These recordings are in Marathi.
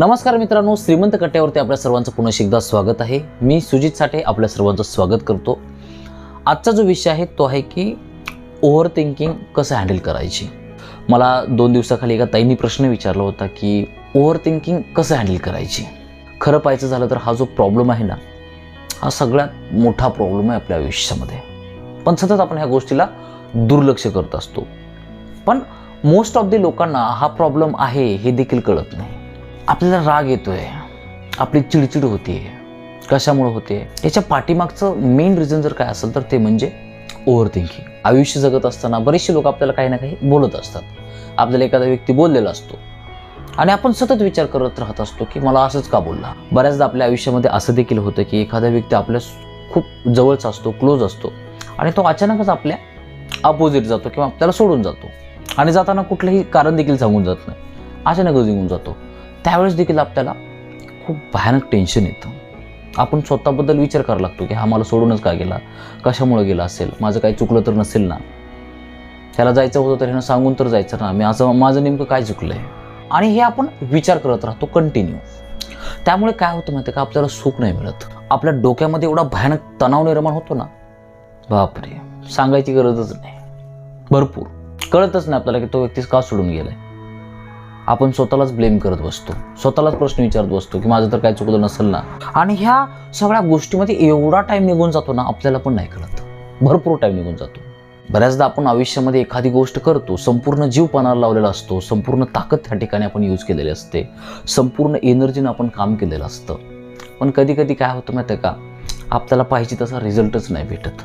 नमस्कार मित्रांनो श्रीमंत कट्ट्यावरती आपल्या सर्वांचं पुन्हा एकदा स्वागत आहे. मी सुजित साठे आपल्या सर्वांचं स्वागत करतो. आजचा जो विषय आहे तो आहे की ओव्हर थिंकिंग कसं हँडल करायची? मला दोन दिवसाखाली एका ताईंनी प्रश्न विचारला होता की ओव्हर थिंकिंग कसं हँडल करायची? खरं पाहायचं झालं तर हा जो प्रॉब्लेम आहे ना हा सगळ्यात मोठा प्रॉब्लेम आहे आपल्या आयुष्यामध्ये. पण सतत आपण ह्या गोष्टीला दुर्लक्ष करत असतो. पण मोस्ट ऑफ द लोकांना हा प्रॉब्लेम आहे हे देखील कळत नाही. आपल्याला राग येतोय. आपली चिडचिड होते कशामुळे होते याच्या पाठीमागचं मेन रिझन जर काय असेल तर ते म्हणजे ओव्हर थिंकिंग आयुष्य जगत असताना बरेचसे लोक आपल्याला काही ना काही बोलत असतात. आपल्याला एखादा व्यक्ती बोललेला असतो. आणि आपण सतत विचार करत राहत असतो की मला असंच का बोलला? बऱ्याचदा आपल्या आयुष्यामध्ये असं देखील होतं की एखादा व्यक्ती आपल्या खूप जवळचा असतो क्लोज असतो. आणि तो अचानकच आपल्या अपोजिट जातो किंवा आपल्याला सोडून जातो. आणि जाताना कुठलंही कारण देखील सांगून जात नाही. अचानकच निघून जातो. त्यावेळेस देखील आपल्याला खूप भयानक टेन्शन येतं. आपण स्वतःबद्दल विचार करायला लागतो की हा मला सोडूनच का गेला? कशामुळे गेला असेल? माझं काही चुकलं तर नसेल ना? त्याला जायचं होतं तर ह्यानं सांगून तर जायचं ना? मी असं माझं नेमकं काय चुकलं आहे आणि हे आपण विचार करत राहतो कंटिन्यू त्यामुळे काय होतं माहिती आहे का? आपल्याला सुख नाही मिळत. आपल्या डोक्यामध्ये एवढा भयानक तणाव निर्माण होतो ना? बापरे! सांगायची गरजच नाही. भरपूर. कळतच नाही आपल्याला की तो व्यक्तीस का सोडून गेलाय? आपण स्वतःलाच ब्लेम करत बसतो. स्वतःलाच प्रश्न विचारत बसतो की माझं तर काय चुकलं नसेल ना. आणि ह्या सगळ्या गोष्टीमध्ये एवढा टाईम निघून जातो ना आपल्याला पण नाही कळत. भरपूर टाईम निघून जातो. बऱ्याचदा आपण आयुष्यामध्ये एखादी गोष्ट करतो संपूर्ण जीव पणाला लावलेला असतो संपूर्ण ताकद त्या ठिकाणी आपण यूज केलेली असते संपूर्ण एनर्जीनं आपण काम केलेलं असतं. पण कधी कधी काय होतं माहिती आहे का? आपल्याला पाहिजे तसा रिझल्टच नाही भेटत.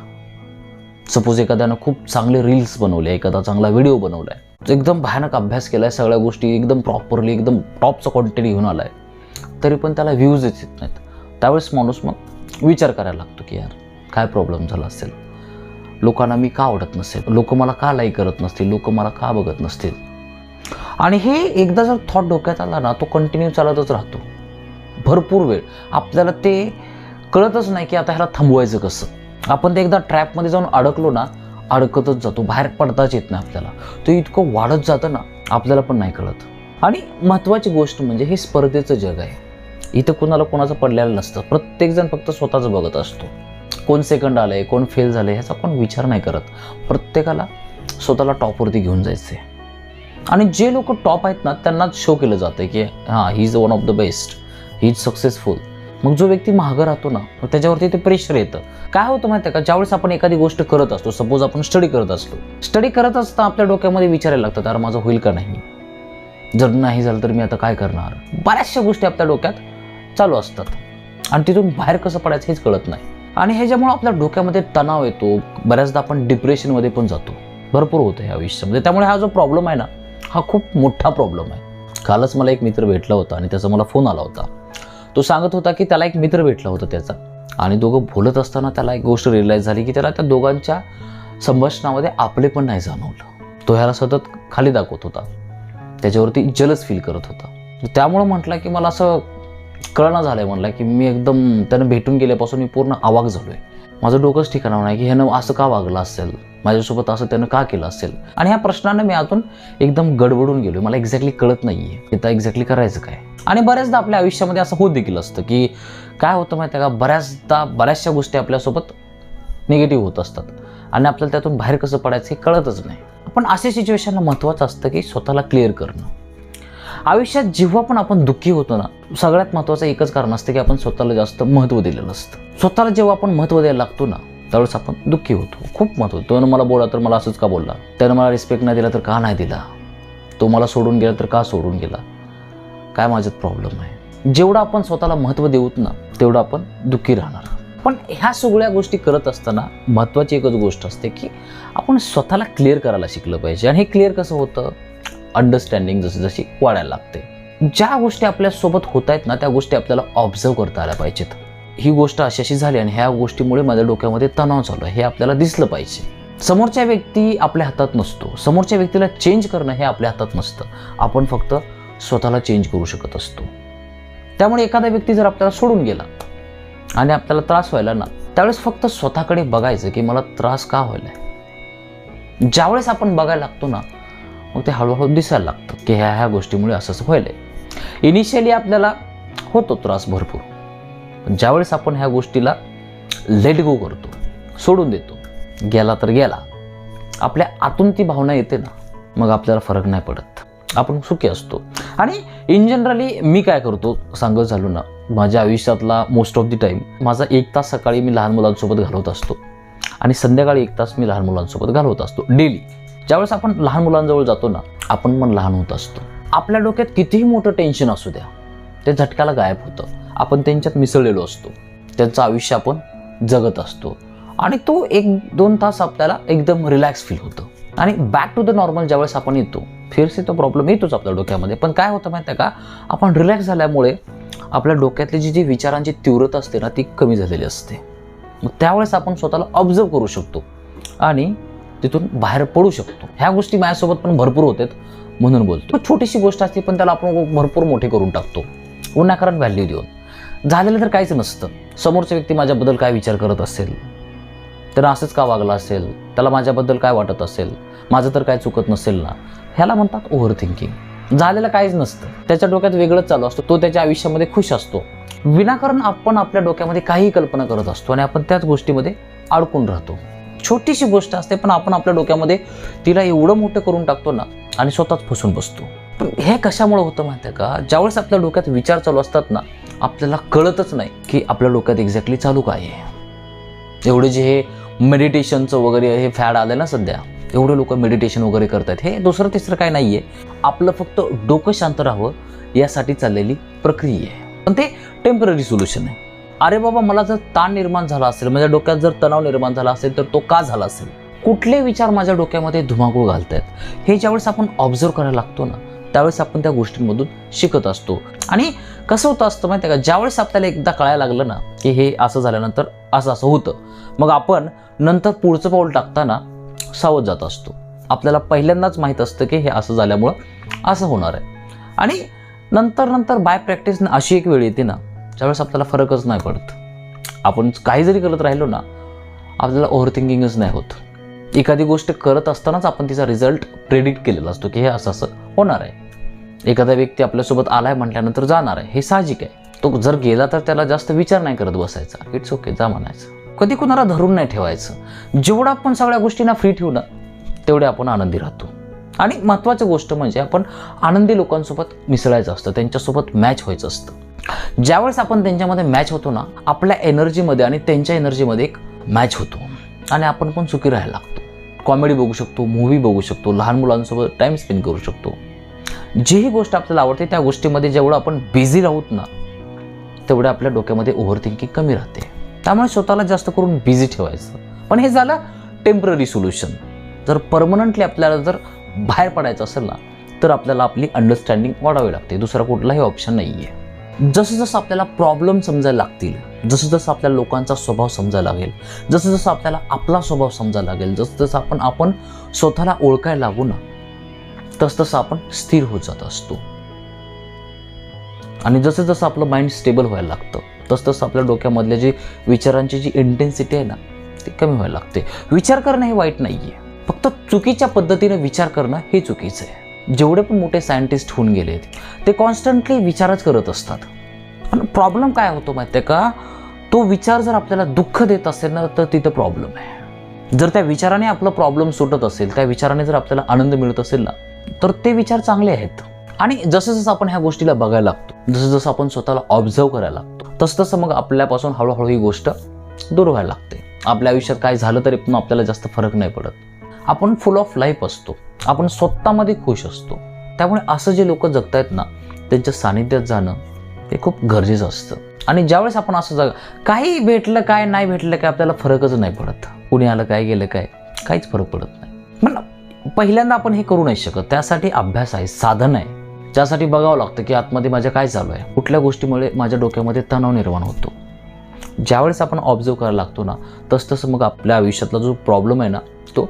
सपोज एखाद्यानं खूप चांगले रील्स बनवले एखादा चांगला व्हिडिओ बनवला आहे एकदम भयानक अभ्यास केला आहे सगळ्या गोष्टी एकदम प्रॉपरली एकदम टॉपचा कॉन्टेंट घेऊन आला आहे तरी पण त्याला व्ह्यूज येत नाहीत. त्यावेळेस माणूस मग विचार करायला लागतो की यार काय प्रॉब्लेम झाला असेल? लोकांना मी का आवडत नसेल? लोक मला का लाईक करत नसतील? लोक मला का बघत नसतील? आणि हे एकदा जर थॉट डोक्यात आला ना तो कंटिन्यू चालतच राहतो. भरपूर वेळ. आपल्याला ते कळतच नाही की आता ह्याला थांबवायचं कसं? आपण ते एकदा ट्रॅपमध्ये जाऊन अडकलो ना अडकतच जातो. बाहेर पडताच येत नाही आपल्याला. ते इतकं वाढत जातं ना आपल्याला पण नाही कळत. आणि महत्त्वाची गोष्ट म्हणजे हे स्पर्धेचं जग आहे. इथं कोणाला कोणाचं पडलेलं नसतं. प्रत्येकजण फक्त स्वतःच बघत असतो. कोण सेकंड आलं आहे कोण फेल झालं आहे ह्याचा कोण विचार नाही करत. प्रत्येकाला स्वतःला टॉपवरती घेऊन जायचं आहे आणि जे लोक टॉप आहेत ना त्यांनाच शो केलं जातं की हां he is one of the best he is successful मग जो व्यक्ती महाग राहतो ना मग त्याच्यावरती ते प्रेशर येतं. काय होतं माहिती का? ज्यावेळेस आपण एखादी गोष्ट करत असतो सपोज आपण स्टडी करत असतो. स्टडी करत असता आपल्या डोक्यामध्ये विचारायला लागतात अरे माझं होईल का नाही? जर नाही झालं तर मी आता काय करणार? बऱ्याचशा गोष्टी आपल्या डोक्यात चालू असतात. आणि तिथून बाहेर कसं पडायचं हेच कळत नाही. आणि ह्याच्यामुळे आपल्या डोक्यामध्ये तणाव येतो. बऱ्याचदा आपण डिप्रेशनमध्ये पण जातो. भरपूर होतं ह्या आयुष्यामध्ये. त्यामुळे हा जो प्रॉब्लेम आहे ना हा खूप मोठा प्रॉब्लेम आहे. कालच मला एक मित्र भेटला होता आणि त्याचा मला फोन आला होता. तो सांगत होता की त्याला एक मित्र भेटला होता त्याचा. आणि दोघं बोलत असताना त्याला एक गोष्ट रिअलाईज झाली की त्याला त्या दोघांच्या संभाषणामध्ये आपले पण नाही जाणवलं. तो ह्याला सतत खाली दाखवत होता. त्याच्यावरती जलस फील करत होता. त्यामुळं म्हटलं की मला असं कळणं झालं आहे म्हणलं की मी एकदम त्यानं भेटून गेल्यापासून मी पूर्ण आवाक झालो आहे माझं डोकंच ठिकाणावर नाही की ह्यानं असं का वागलं असेल? माझ्यासोबत असं त्यानं का केलं असेल? आणि ह्या प्रश्नानं मी अजून एकदम गडबडून गेलो मला एक्झॅक्टली कळत नाही आहे आता एक्झॅक्टली करायचं काय? आणि बऱ्याचदा आपल्या आयुष्यामध्ये असं होत देखील असतं की काय होतं माहिती आहे का? बऱ्याचदा बऱ्याचशा गोष्टी आपल्यासोबत निगेटिव्ह होत असतात. आणि आपल्याला त्यातून बाहेर कसं पडायचं हे कळतच नाही. पण असे सिच्युएशनला महत्त्वाचं असतं की स्वतःला क्लिअर करणं. आयुष्यात जेव्हा पण आपण दुःखी होतो ना सगळ्यात महत्त्वाचं एकच कारण असतं की आपण स्वतःला जास्त महत्त्व दिलेलं असतं. स्वतःला जेव्हा आपण महत्त्व द्यायला लागतो ना त्यावेळेस आपण दुःखी होतो. खूप महत्त्व त्यानं मला बोला तर मला असंच का बोलला? त्यानं मला रिस्पेक्ट नाही दिला तर का नाही दिला? तो मला सोडून गेला तर का सोडून गेला? काय माझ्यात प्रॉब्लेम आहे? जेवढं आपण स्वतःला महत्त्व देऊत ना तेवढं आपण दुःखी राहणार. पण ह्या सगळ्या गोष्टी करत असताना महत्त्वाची एकच गोष्ट असते की आपण स्वतःला क्लिअर करायला शिकलं पाहिजे. आणि हे क्लिअर कसं होतं? अंडरस्टँडिंग जशी जशी वाढायला लागते. ज्या गोष्टी आपल्यासोबत होत आहेत ना त्या गोष्टी आपल्याला ऑब्झर्व करता आल्या पाहिजेत. ही गोष्ट अशी अशी झाली आणि ह्या गोष्टीमुळे माझ्या डोक्यामध्ये तणाव चालू आहे हे आपल्याला दिसलं पाहिजे. समोरच्या व्यक्ती आपल्या हातात नसतो. समोरच्या व्यक्तीला चेंज करणं हे आपल्या हातात नसतं. आपण फक्त स्वतःला चेंज करू शकत असतो. त्यामुळे एखादा व्यक्ती जर आपल्याला सोडून गेला आणि आपल्याला त्रास व्हायला ना त्यावेळेस फक्त स्वतःकडे बघायचं की मला त्रास का व्हायला ज्यावेळेस आपण बघायला लागतो ना मग ते हळूहळू दिसायला लागतं की ह्या ह्या गोष्टीमुळे असं असं आहे इनिशियली आपल्याला होतो त्रास भरपूर. पण ज्यावेळेस आपण ह्या गोष्टीला लेट गो करतो सोडून देतो गेला तर गेला आपल्या आतून ती भावना येते ना मग आपल्याला फरक नाही पडत. आपण सुखी असतो. आणि इन जनरली मी काय करतो सांगत झालो ना माझ्या आयुष्यातला मोस्ट ऑफ दी टाईम माझा एक तास सकाळी मी लहान मुलांसोबत घालवत असतो. आणि संध्याकाळी एक तास मी लहान मुलांसोबत घालवत असतो डेली ज्यावेळेस आपण लहान मुलांजवळ जातो ना आपण पण लहान होत असतो. आपल्या डोक्यात कितीही मोठं टेन्शन असू द्या ते झटक्याला गायब होतं. आपण त्यांच्यात मिसळलेलो असतो. त्यांचं आयुष्य आपण जगत असतो. आणि तो एक दोन तास आपल्याला एकदम रिलॅक्स फील होतं. आणि बॅक टू द नॉर्मल ज्यावेळेस आपण येतो फिरसे तो प्रॉब्लेम येतोच आपल्या डोक्यामध्ये. पण काय होतं माहिती आहे का? आपण रिलॅक्स झाल्यामुळे आपल्या डोक्यातली जी जी विचारांची तीव्रता असते ना ती कमी झालेली असते. मग त्यावेळेस आपण स्वतःला ऑब्झर्व करू शकतो. आणि तिथून बाहेर पडू शकतो. ह्या गोष्टी माझ्यासोबत पण भरपूर होतात म्हणून बोलतो. छोटीशी गोष्ट असते पण त्याला आपण भरपूर मोठे करून टाकतो. उन्हाकारण व्हॅल्यू देऊन. झालेलं तर काहीच नसतं. समोरचा व्यक्ती माझ्याबद्दल काय विचार करत असेल? तर असंच का वागला असेल? त्याला माझ्याबद्दल काय वाटत असेल? माझं तर काय चुकत नसेल ना? ह्याला म्हणतात ओव्हर थिंकिंग झालेलं काहीच नसतं. त्याच्या डोक्यात वेगळंच चालू असतो. तो त्याच्या आयुष्यामध्ये खुश असतो. विनाकारण आपण आपल्या डोक्यामध्ये काहीही कल्पना करत असतो आणि आपण त्याच गोष्टीमध्ये अडकून राहतो. छोटीशी गोष्ट असते पण आपण आपल्या डोक्यामध्ये तिला एवढं मोठं करून टाकतो ना आणि स्वतःच फसून बसतो. पण हे कशामुळे होतं माहिती आहे का? ज्यावेळेस आपल्या डोक्यात विचार चालू असतात ना आपल्याला कळतच नाही की आपल्या डोक्यात एक्झॅक्टली चालू काय आहे. एवढे जे हे मेडिटेशनचं वगैरे हे फॅड आलं ना सध्या एवढे लोक मेडिटेशन वगैरे करतात हे दुसरं तिसरं काय नाही आहे आपलं फक्त डोकं शांत राहावं यासाठी चाललेली प्रक्रिया आहे. पण ते टेंपररी सोल्युशन आहे. अरे बाबा मला जर ताण निर्माण झाला असेल माझ्या डोक्यात जर तणाव निर्माण झाला असेल तर तो का झाला असेल? कुठले विचार माझ्या डोक्यामध्ये धुमाकूळ घालतायत? हे ज्यावेळेस आपण ऑब्झर्व करायला लागतो ना त्यावेळेस आपण त्या गोष्टींमधून शिकत असतो. आणि कसं होतं असतं माहिती आहे का? ज्यावेळेस आपल्याला एकदा कळायला लागलं ना की हे असं झाल्यानंतर असं असं होतं मग आपण नंतर पुढचं पाऊल टाकताना सावध जात असतो. आपल्याला पहिल्यांदाच माहीत असतं की हे असं झाल्यामुळं असं होणार आहे. आणि नंतर नंतर बाय प्रॅक्टिस अशी एक वेळ येते ना ज्यावेळेस आपल्याला फरकच नाही पडत. आपण काही जरी करत राहिलो ना आपल्याला ओव्हर थिंकिंगच नाही होत. एखादी गोष्ट करत असतानाच आपण तिचा रिझल्ट प्रेडिक्ट केलेला असतो की हे असं असं होणार आहे. एखादा व्यक्ती आपल्यासोबत आलाय म्हटल्यानंतर जाणार आहे हे साहजिक आहे. तो जर गेला तर त्याला जास्त विचार नाही करत बसायचा. इट्स ओके जा म्हणायचं. कधी कुणाला धरून नाही ठेवायचं. जेवढं आपण सगळ्या गोष्टींना फ्री ठेवू ना तेवढे आपण आनंदी राहतो. आणि महत्त्वाची गोष्ट म्हणजे आपण आनंदी लोकांसोबत मिसळायचं असतं त्यांच्यासोबत मॅच व्हायचं असतं. ज्यावेळेस आपण त्यांच्यामध्ये मॅच होतो ना आपल्या एनर्जीमध्ये आणि त्यांच्या एनर्जीमध्ये एक मॅच होतो. आणि आपण पण सुखी राहायला लागतो. कॉमेडी बघू शकतो मूवी बघू शकतो लहान मुलांसोबत टाईम स्पेंड करू शकतो. जीही गोष्ट आपल्याला आवडते त्या गोष्टीमध्ये जेवढं आपण बिझी राहूत ना तेवढं आपल्या डोक्यामध्ये ओव्हर थिंकिंग कमी राहते. त्यामुळे स्वतःला जास्त करून बिझी ठेवायचं. पण हे झालं टेंपररी सोल्युशन जर परमनंटली आपल्याला जर बाहेर पडायचं असेल ना तर आपल्याला आपली अंडरस्टँडिंग वाढावी लागते. दुसरा कुठलाही ऑप्शन नाही आहे जसं जसं आपल्याला प्रॉब्लेम समजायला लागतील जसं जसं आपल्याला लोकांचा स्वभाव समजायला लागेल जसं जसं आपल्याला आपला स्वभाव समजायला लागेल जसं जसं आपण आपण स्वतःला ओळखायला लागू ना तसं तसं आपण स्थिर होत जात असतो. आणि जसं जसं आपलं माइंड स्टेबल व्हायला लागतं तसं तसं आपल्या डोक्यामधल्या जी विचारांची जी इंटेन्सिटी आहे ना ती कमी व्हायला लागते. विचार करणं हे वाईट नाही आहे फक्त चुकीच्या पद्धतीने विचार करणं हे चुकीचं आहे. जेवढे पण मोठे सायंटिस्ट होऊन गेलेत ते कॉन्स्टंटली विचारच करत असतात. पण प्रॉब्लेम काय होतो माहिती आहे का? तो विचार जर आपल्याला दुःख देत असेल ना तर तिथं प्रॉब्लेम आहे. जर त्या विचाराने आपला प्रॉब्लेम सुटत असेल त्या विचाराने जर आपल्याला आनंद मिळत असेल ना तर ते विचार चांगले आहेत. आणि जसं जसं आपण ह्या गोष्टीला बघायला लागतो जसं जसं आपण स्वतःला ऑब्झर्व करायला लागतो तसं तसं मग आपल्यापासून हळूहळू ही गोष्ट दूर व्हायला लागते. आपल्या आयुष्यात काय झालं तरी पण आपल्याला जास्त फरक नाही पडत. आपण फुल ऑफ लाईफ असतो. आपण स्वतःमध्ये खुश असतो. त्यामुळे असं जे लोक जगतायत ना त्यांच्या सानिध्यात जाणं हे खूप गरजेचं असतं. आणि ज्यावेळेस आपण असं जग काही भेटलं काय नाही भेटलं काय आपल्याला फरकच नाही पडत. कुणी आलं काय गेलं काय काहीच फरक पडत नाही. पण पहिल्यांदा आपण हे करू नाही शकत. त्यासाठी अभ्यास आहे साधन आहे. त्यासाठी बघावं लागतं की आतमध्ये माझ्या काय चालू आहे. कुठल्या गोष्टीमुळे माझ्या डोक्यामध्ये तणाव निर्माण होतो. ज्यावेळेस आपण ऑब्झर्व करायला लागतो ना तसतसं मग आपल्या आयुष्यातला जो प्रॉब्लेम आहे ना तो